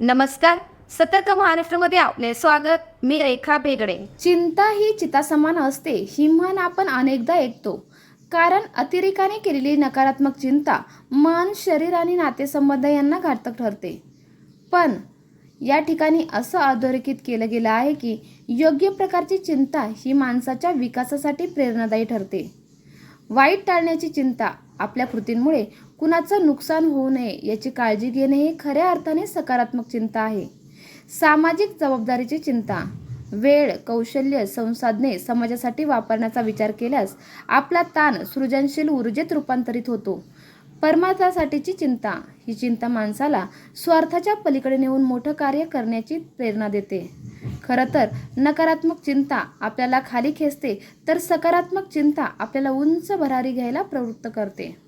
नमस्कार. सतर्क महाराष्ट्रामध्ये आपले स्वागत. मी रेखा बेगडे चिंता ही चितासमान असते ही म्हण आपण अनेकदा ऐकतो. कारण अतिरेकाने केलेली नकारात्मक चिंता मन शरीर आणि नातेसंबंध यांना घातक ठरते. पण या ठिकाणी असं अधोरेखित केलं गेलं आहे की योग्य प्रकारची चिंता ही माणसाच्या विकासासाठी प्रेरणादायी ठरते. वाईट टाळण्याची चिंता आपल्या कृतींमुळे कुणाचं नुकसान होऊ नये याची काळजी घेणे हे खऱ्या अर्थाने सकारात्मक चिंता आहे. सामाजिक जबाबदारीची चिंता वेळ कौशल्य संसाधने समाजासाठी वापरण्याचा विचार केल्यास आपला ताण सृजनशील ऊर्जेत रूपांतरित होतो. परमार्थासाठीची चिंता ही चिंता माणसाला स्वार्थाच्या पलीकडे नेऊन मोठं कार्य करण्याची प्रेरणा देते. खरं तर नकारात्मक चिंता आपल्याला खाली खेचते तर सकारात्मक चिंता आपल्याला उंच भरारी घ्यायला प्रवृत्त करते.